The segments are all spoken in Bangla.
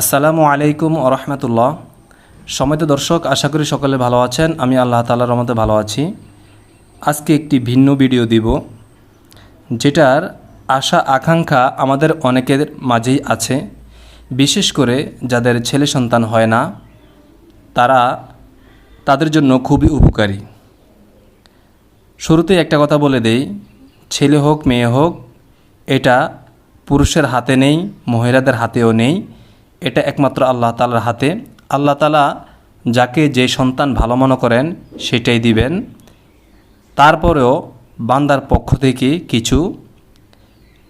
আসসালামু আলাইকুম রহমতুল্লাহ। সময়ত দর্শক, আশা করি সকলে ভালো আছেন। আমি আল্লাহ তালার রহমতে ভালো আছি। আজকে একটি ভিন্ন ভিডিও দিব, যেটার আশা, আকাঙ্ক্ষা আমাদের অনেকের মাঝেই আছে। বিশেষ করে যাদের ছেলে সন্তান হয় না, তারা তাদের জন্য খুবই উপকারী। শুরুতেই একটা কথা বলে দেই, ছেলে হোক, মেয়ে হোক, এটা পুরুষের হাতে নেই, মহিলাদের হাতেও নেই। এটা একমাত্র আল্লাহ তালার হাতে। আল্লাহ তালা যাকে যে সন্তান ভালো মনে করেন, সেটাই দিবেন। তারপরেও বান্দার পক্ষ থেকে কিছু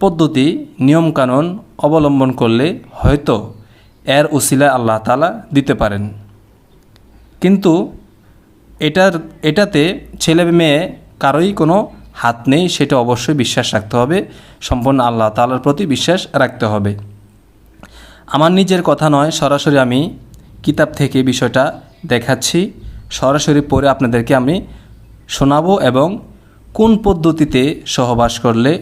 পদ্ধতি, নিয়মকানুন অবলম্বন করলে হয়তো এর উসিলায় আল্লাহ তালা দিতে পারেন। কিন্তু এটার, এটাতে ছেলে মেয়ে কারোই কোনো হাত নেই, সেটা অবশ্যই বিশ্বাস রাখতে হবে। সম্পূর্ণ আল্লাহ তালার প্রতি বিশ্বাস রাখতে হবে। আমার নিজের কথা নয়, সরাসরি আমি কিতাব থেকে বিষয়টা দেখাচ্ছি। সরাসরি পড়ে আপনাদেরকে আমি শোনাবো এবং কোন পদ্ধতিতে সহবাস করলে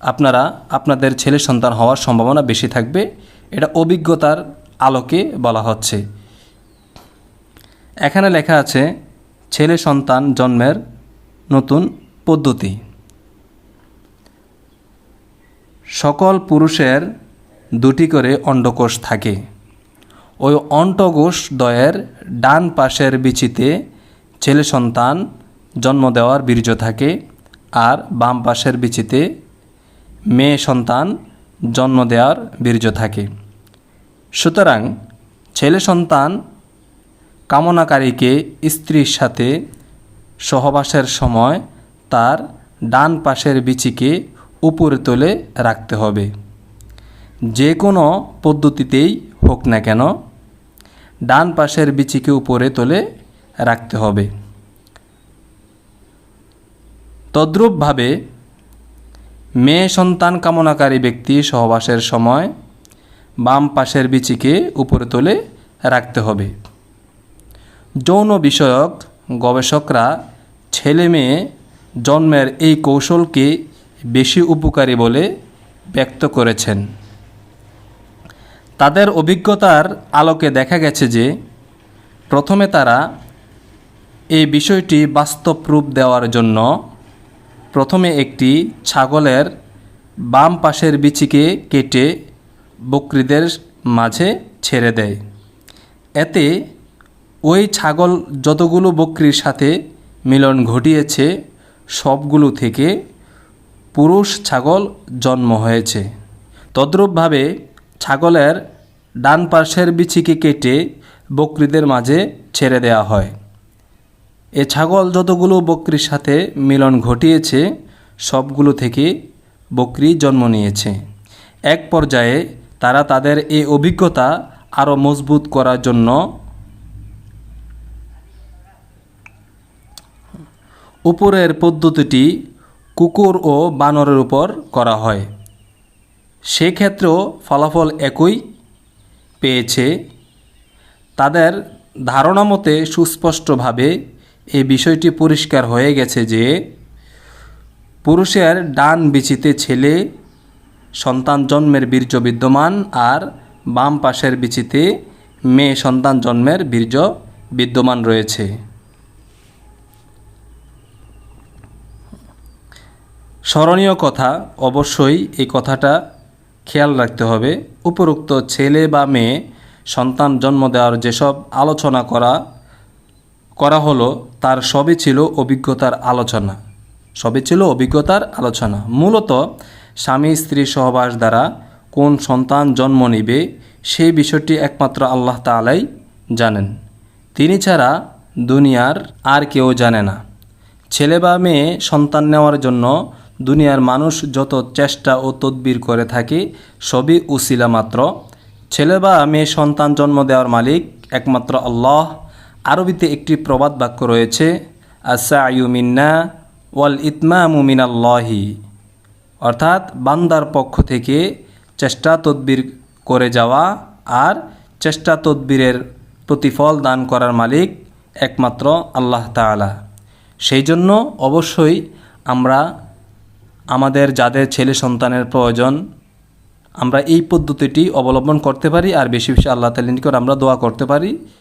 আপনারা আপনাদের ছেলে সন্তান হওয়ার সম্ভাবনা বেশি থাকবে, এটা অভিজ্ঞতার আলোকে বলা হচ্ছে। এখানে লেখা আছে, ছেলে সন্তান জন্মের নতুন পদ্ধতি। সকল পুরুষের দুটি করে অন্ডকোষ থাকে। ওই অন্ডকোষ দয়ের ডান পাশের বিচিতে ছেলে সন্তান জন্ম দেওয়ার বীর্য থাকে আর বাম পাশের বিচিতে মেয়ে সন্তান জন্ম দেওয়ার বীর্য থাকে। সুতরাং ছেলে সন্তান কামনাকারীকে স্ত্রীর সাথে সহবাসের সময় তার ডান পাশের বিচিকে উপরে তুলে রাখতে হবে। যে কোনো পদ্ধতিতেই হোক না কেন, ডান পাশের বিচিকে উপরে তুলে রাখতে হবে। তদ্রূপভাবে, মেয়ে সন্তান কামনাকারী ব্যক্তি সহবাসের সময় বাম পাশের বিচিকে উপরে তুলে রাখতে হবে। যৌন বিষয়ক গবেষকরা ছেলে মেয়ে জন্মের এই কৌশলকে বেশি উপকারী বলে ব্যক্ত করেছেন। তাদের অভিজ্ঞতার আলোকে দেখা গেছে যে প্রথমে তারা এই বিষয়টি বাস্তব রূপ দেওয়ার জন্য প্রথমে একটি ছাগলের বাম পাশের বিচিকে কেটে বকরিদের মাঝে ছেড়ে দেয়। এতে ওই ছাগল যতগুলো বকরির সাথে মিলন ঘটিয়েছে, সবগুলো থেকে পুরুষ ছাগল জন্ম হয়েছে। তদ্রূপভাবে ছাগলের ডান পার্শ্বের বিচিকে কেটে বকরিদের মাঝে ছেড়ে দেওয়া হয়। এ ছাগল যতগুলো বকরির সাথে মিলন ঘটিয়েছে, সবগুলো থেকে বকরি জন্ম নিয়েছে। এক পর্যায়ে তারা তাদের এই অভিজ্ঞতা আরও মজবুত করার জন্য উপরের পদ্ধতিটি কুকুর ও বানরের উপর করা হয়। সেক্ষেত্রেও ফলাফল একই পেয়েছে। তাদের ধারণা মতে সুস্পষ্টভাবে এই বিষয়টি পরিষ্কার হয়ে গেছে যে, পুরুষের ডান বিচিতে ছেলে সন্তান জন্মের বীর্য বিদ্যমান আর বাম পাশের বিচিতে মেয়ে সন্তান জন্মের বীর্য বিদ্যমান রয়েছে। স্মরণীয় কথা, অবশ্যই এই কথাটা খেয়াল রাখতে হবে। উপরোক্ত ছেলে বা মেয়ে, সন্তান জন্ম দেওয়ার যেসব আলোচনা করা করা হলো, তার সবই ছিল অভিজ্ঞতার আলোচনা। সবই ছিল অভিজ্ঞতার আলোচনা। মূলত, স্বামী স্ত্রী সহবাস দ্বারা কোন সন্তান জন্ম নিবে সেই বিষয়টি একমাত্র আল্লাহ তালাই জানেন। তিনি ছাড়া দুনিয়ার আর কেউ জানে না। ছেলে বা মেয়ে সন্তান নেওয়ার জন্য দুনিয়ার মানুষ যত চেষ্টা ও তদবির করে থাকে, সবই উসিলা মাত্র। ছেলে বা মেয়ে সন্তান জন্ম দেওয়ার মালিক একমাত্র আল্লাহ। আরবিতে একটি প্রবাদ বাক্য রয়েছে আসা মিন্না ওয়াল ইতমা মুমিনাল্লাহি অর্থাৎ, বান্দার পক্ষ থেকে চেষ্টা তদবির করে যাওয়া আর চেষ্টা তদবিরের প্রতিফল দান করার মালিক একমাত্র আল্লাহ তাআলা। সেই জন্য অবশ্যই আমরা আমাদের যাদের ছেলে সন্তানের প্রয়োজন, আমরা এই পদ্ধতিটি অবলম্বন করতে পারি, আর বেশি বেশি আল্লাহ তালিনকর আমরা দোয়া করতে পারি।